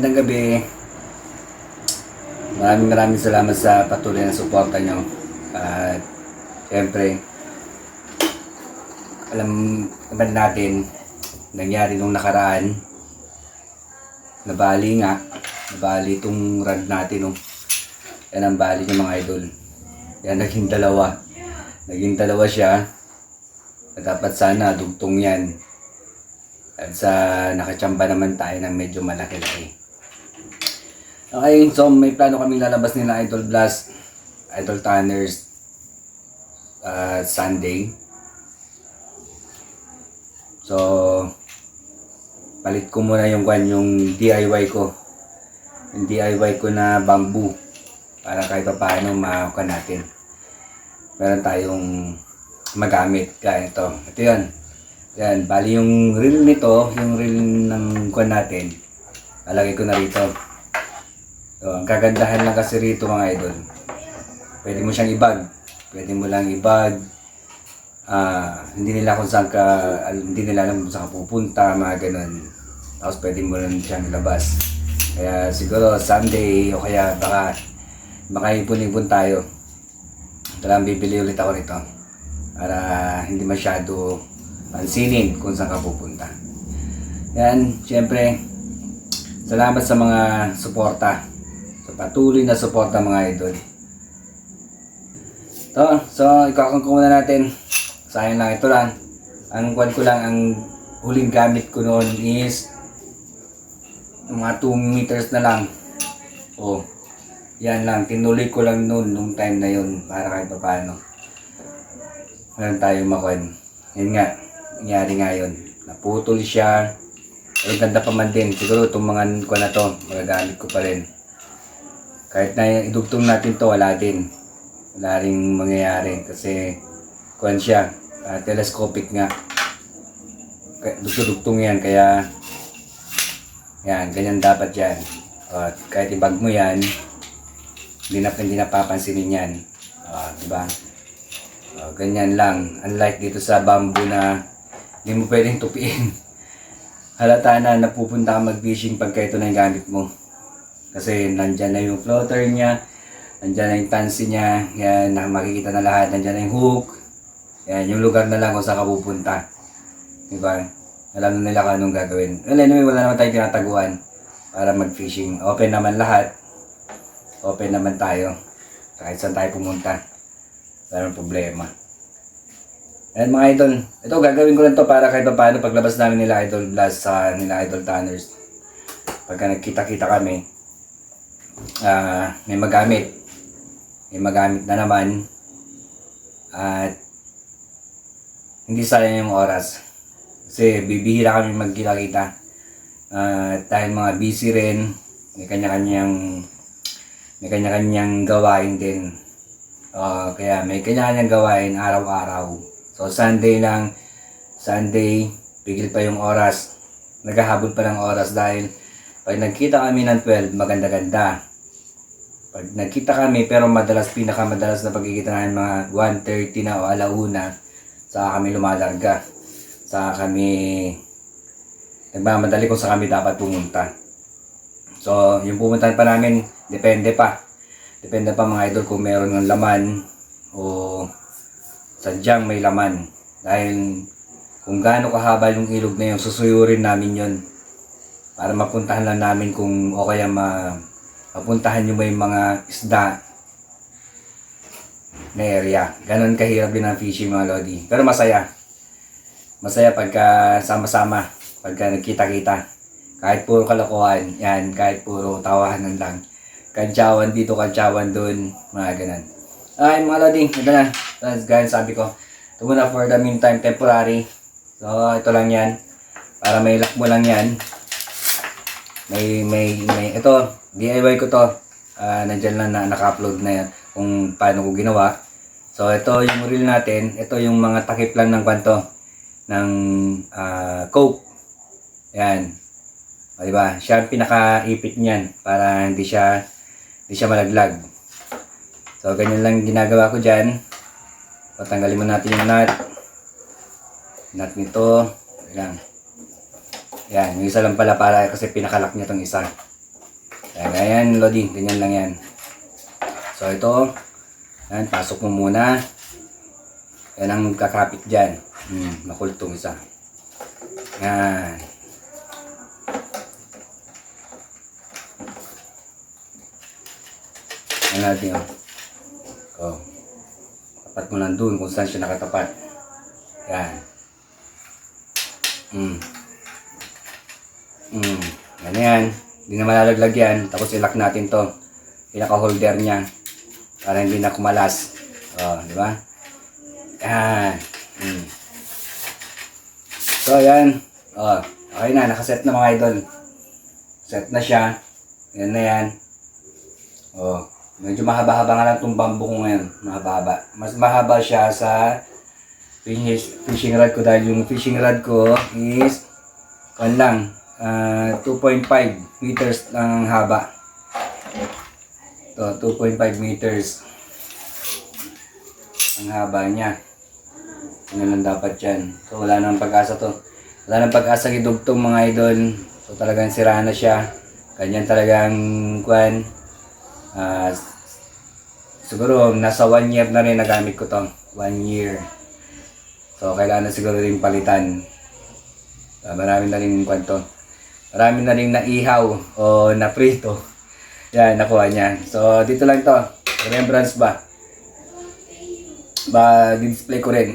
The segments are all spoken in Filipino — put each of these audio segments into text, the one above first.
magandang gabi. Maraming maraming salamat sa patuloy na suporta nyo. At syempre, alam naman natin, nangyari nung nakaraan, nabali nga, nabali itong rad natin. No? Yan ang bali ng mga idol. Yan, naging dalawa. Naging dalawa siya. At dapat sana dugtong yan. At sa nakachamba naman tayo ng medyo malaki-laki. Okay, so may plano kami lalabas nila Idol Blast, Idol Tanners, uh, Sunday. So, palit ko muna yung kwan, yung DIY ko. Yung DIY ko na bamboo. Para kahit pa paano makakuha natin. Meron tayong magamit. Kaya ito. Ito yun. Yan, bali yung reel nito, yung reel ng kwan natin, lalagay ko na rito. So, ang kagandahan lang kasi rito mga idol, pwede mo siyang ibag. Pwede mo lang ibag. Ah, hindi nila kung saan ka, al- hindi nila alam kung saan ka pupunta, mga ganun. Tapos pwede mo lang siyang ilabas. Kaya siguro Sunday o kaya baka baka ipon-ipon tayo. Talagang bibili ulit ako nito. Para hindi masyado pansinin kung saan ka pupunta. Yan, syempre, salamat sa mga suporta. Patuloy na suporta mga idol. To, so ikakang ko muna natin. Sayang lang, ito lang. Ang kwan ko lang, ang huling gamit ko noon is mga 2 meters na lang. Oh, yan lang. Tinuloy ko lang noon, nung time na yun, para kahit pa paano. Meron tayong makon. Yun nga, nangyari nga yun. Naputol siya. Ay, ganda pa man din. Siguro itong mga ko na to, magagamit ko pa rin. Kahit na idugtong natin to, wala din. Wala rin mangyayari kasi kuan siya, ah, telescopic nga. Kaya- Dugtong yan, kaya yan, ganyan dapat yan. At kahit ibag mo yan, hindi na, hindi na papansinin yan. Ah, diba? Oh, ganyan lang. Unlike dito sa bamboo na hindi mo pwedeng tupiin. Halata na napupunta ka mag-fishing pagka ito na yung gamit mo. Kasi nandyan na yung floater niya, nandyan na yung tansy niya, yan, na makikita na lahat, nandyan na yung hook. Yan, yung lugar na lang kung saan ka pupunta. Diba? Alam na nila kung anong gagawin. Well, anyway, wala naman tayong tinataguan para mag-fishing. Open naman lahat. Open naman tayo. Kahit saan tayo pumunta. Walang problema. Ayan mga idol. Ito gagawin ko lang to para kahit pa paano paglabas namin nila Idol Blast sa nila Idol Tanners. Pagka nagkita-kita kami, ah may magamit. May magamit na naman. At hindi sayang yung oras. Kasi bibihira kami magkita-kita. At dahil mga busy rin, may kanya-kanyang may kanya-kanyang gawain din. Ah, kaya may kanya-kanyang gawain araw-araw. So Sunday lang, Sunday, pigil pa yung oras. Naghahabol pa ng oras dahil pag nagkita kami ng 12, maganda-ganda. Pag nagkita kami, pero madalas, pinakamadalas na pagkikita namin mga 1.30 na o alauna, saka kami lumalarga. Saka kami nagmamadali kung saan kami dapat pumunta. So, yung pumuntahan pa namin, depende pa. Depende pa mga idol kung meron ng laman o sadyang may laman. Dahil kung gaano kahaba yung ilog na yun, susuyurin namin yun. Para mapuntahan lang namin kung o kaya ma, mapuntahan nyo may mga isda na area. Ganon kahirap din ang fishing mga lodi. Pero masaya. Masaya pagka sama-sama. Pagka nagkita-kita. Kahit puro kalokohan. Yan, kahit puro tawanan lang. Kantsawan dito, kantsawan dun. Mga ganon. Ay, mga lodi. Ito na. That's guys, sabi ko. Ito muna for the meantime, temporary. So, ito lang yan. Para may lock mo lang yan. May, may, may, ito, DIY ko to. Ah, nandyan lang na naka-upload na yan kung paano ko ginawa. So, ito yung reel natin. Ito yung mga takip lang ng kwanto ng ah, coke. Yan. O, diba? Siya ang pinaka-ipit niyan para hindi siya hindi siya malaglag. So, ganyan lang ginagawa ko dyan. Patanggalin mo natin yung nut. Nut nito. Yan. Yan. Yung isa lang pala para kasi pinakalak niya tong isa. Ayan, ayan, Lodi. Ganyan lang yan. So, ito. Ayan, pasok mo muna. Yan ang kakapit dyan. Hmm, nakultong isa. Yan. Yan natin, oh. Oh. Tapat mo lang dun kung saan siya nakatapat. Yan. Hmm. Yan na yan. Hindi na malalaglag yan. Tapos ilock natin to. Pinaka-holder niya. Para hindi na kumalas. Oh, di ba? Yan. Hmm. So, yan. Oh, okay na. Nakaset na mga idol. Set na siya. Yan na yan. Oh, medyo mahaba-haba nga lang itong bamboo ko ngayon. Mahaba-haba. Mas mahaba siya sa finish, fishing rod ko dahil yung fishing rod ko is kan lang, ah, 2.5 meters lang ang haba. To 2.5 meters ang haba niya. Ano lang dapat yan. So wala nang pag-asa to. Wala nang pag-asa idugtong mga idol. So talagang sira na siya. Ganyan talagang kwan. Ah, siguro nasa one year na rin nagamit ko to. One year. So kailangan na siguro rin palitan. Ah, marami na rin kwan to. Marami na rin naihaw o naprito. Yan, nakuha niya. So dito lang to. Remembrance ba? Ba, display ko rin.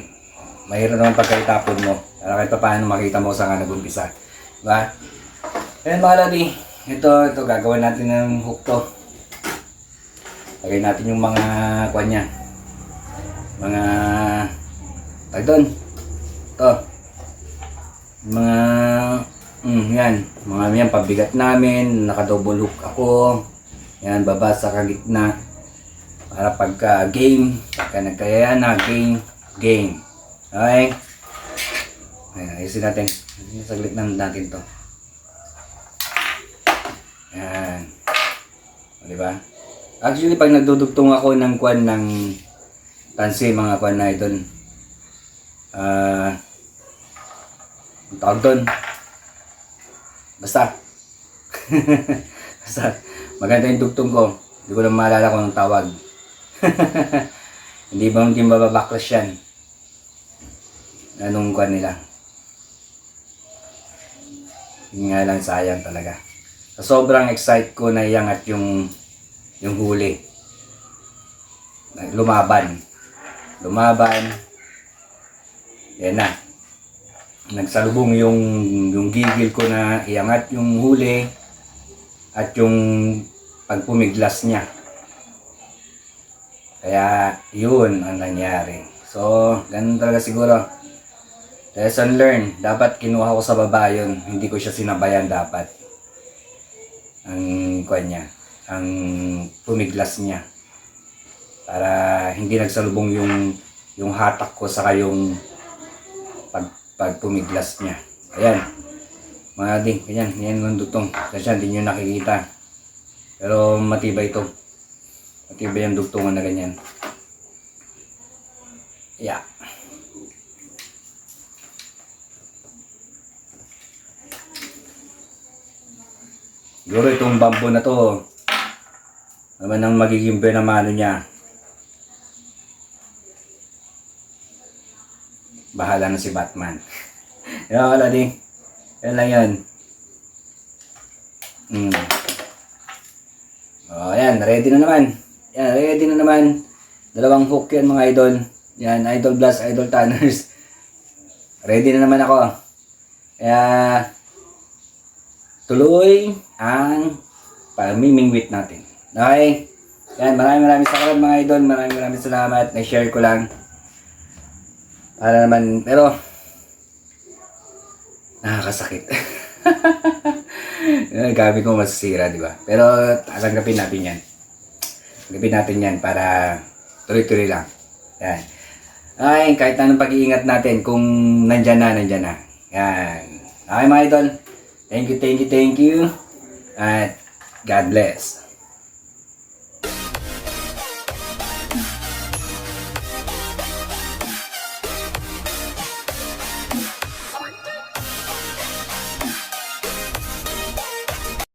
Mahirap naman pagkaitapon mo. Para kahit pa paano makita mo saan ka nag-umpisa. Diba? Ayan mga lodi. Ito, ito, gagawin natin ng hook to. Lagay natin yung mga kwan niya. Mga tag doon. Ito. Mga yan. Mga yan, pabigat namin. Naka-double hook ako. Yan, baba sa kagitna. Para pagka game, pagka nagkaya na game, game. Okay? Ayan, ayusin natin. Saglit lang natin to. Yan. O, diba? Actually, pag nagdudugtong ako ng kwan ng tansi, mga kwan na idol, ah, ang tawag doon, basta, basta, maganda yung dugtong ko, hindi ko lang maalala kung anong tawag. hindi ba hindi mababaklas yan? Anong kwan nila? Yun nga lang sayang talaga. Sa sobrang excite ko na iangat yung yung huli. Lumaban. Lumaban. Yan na. Nagsalubong yung yung gigil ko na iangat yung huli at yung pagpumiglas niya. Kaya yun ang nangyari. So, ganun talaga siguro. Lesson learned. Dapat kinuha ko sa baba yun. Hindi ko siya sinabayan dapat. Ang kwan niya. Ang pumiglas niya. Para hindi nagsalubong yung yung hatak ko sa yung pag, pag pumiglas niya. Ayan. Mga ding, ganyan. Ganyan ang dutong. Kasi hindi nyo nakikita. Pero matibay ito. Matibay ang dugtungan na ganyan. Yeah. Siguro itong bamboo na to, naman ang magiging benamano niya. Bahala na si Batman. Yan wala di. Yan lang yan. Hmm. Oh, yan. Ready na naman. Yan, ready na naman. Dalawang hook yan mga idol. Yan, Idol Blast, Idol Tanners. Ready na naman ako. Kaya, tuloy ang pamimingwit natin. Okay? Yan, maraming maraming salamat mga idol. Maraming maraming salamat. Na-share ko lang. Para naman, pero, nakakasakit. Gamit ko masisira, di ba? Pero, tatanggapin natin yan. Tanggapin natin yan para tuloy-tuloy lang. Yan. Ay, kahit anong pag-iingat natin, kung nandyan na, nandyan na. Yan. Okay mga idol. Thank you, thank you, thank you. At God bless.